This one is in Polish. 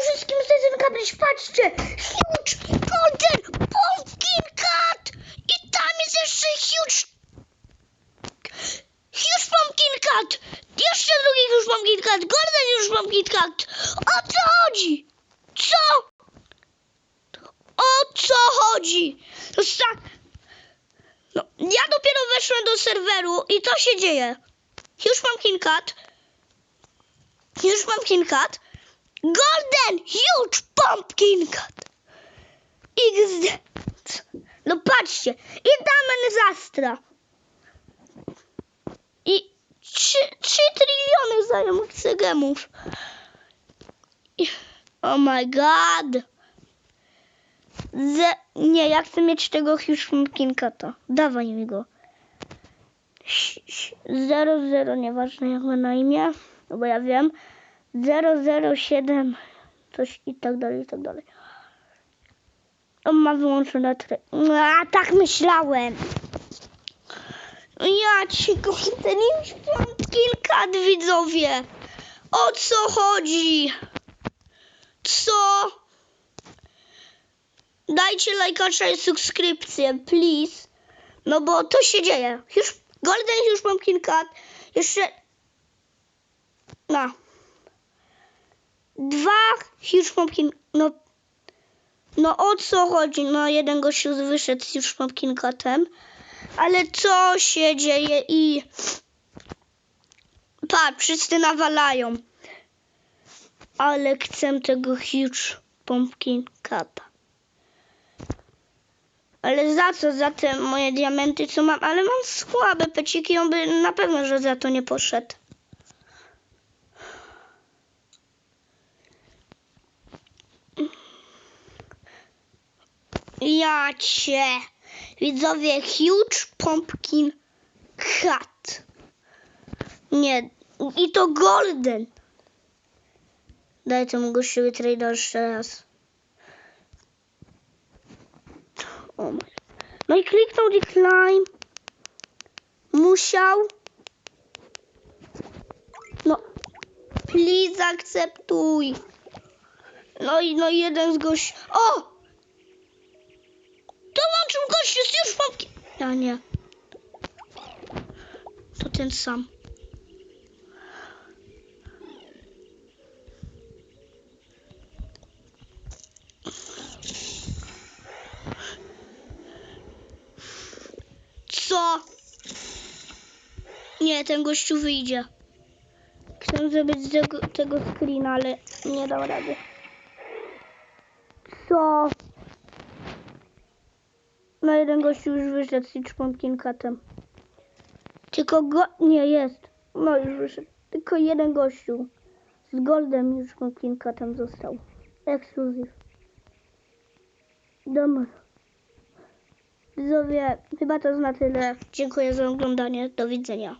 wszystkim z ten kapriś, patrzcie! Huge Golden Pumpkin Cat! I tam jest jeszcze huge... Huge Pumpkin Cat! Jeszcze drugi Huge Pumpkin Cat! Golden Huge Pumpkin Cat! O co chodzi? Co? O co chodzi? To tak... No, ja dopiero weszłem do serweru i to się dzieje. Huge Pumpkin Cat. Huge Pumpkin Cat. Golden Huge Pumpkin Cat. XD. No patrzcie. I Damen Zastra. I 3, 3 tryliony znajomych cegemów. Oh my god. Ze... Nie, ja chcę mieć tego Huge Pumpkin Cata. Dawaj mi go. Ś- 00, nieważne jak ma na imię, bo ja wiem. 007, coś i tak dalej, i tak dalej. On ma wyłączone tre... A, tak myślałem. Ja ci kocham ten już kilka widzowie. O co chodzi? Co? Dajcie lajkacza i subskrypcję, please. No bo to się dzieje. Już Golden już mam kilka. Jeszcze. No. Dwa mam kilka. No. No o co chodzi? No jeden gościu wyszedł z już mam kilkatem. Ale co się dzieje i. Patrz, wszyscy nawalają. Ale chcę tego huge pumpkin cata. Ale za co? Za te moje diamenty, co mam? Ale mam słabe peciki, on by na pewno, że za to nie poszedł. Ja cię. Widzowie, huge pumpkin cat. Nie, i to golden. Daj temu gościowi trade'a jeszcze raz. O my. No i kliknął decline. Musiał. No. Please zaakceptuj. No i no jeden z gości. O! Dołączył gościu z już popki. Ja nie. To ten sam. Co? Nie, ten gościu wyjdzie. Chcę zrobić tego, tego screena, ale nie dał rady. Co? No jeden gościu już wyszedł z Pumpkin Catem. Tylko go... Nie, jest. No już wyszedł. Tylko jeden gościu. Z Goldem już Pumpkin Catem został. Ekskluzyw. Dobra. Widzowie, chyba to na tyle. Dziękuję za oglądanie. Do widzenia.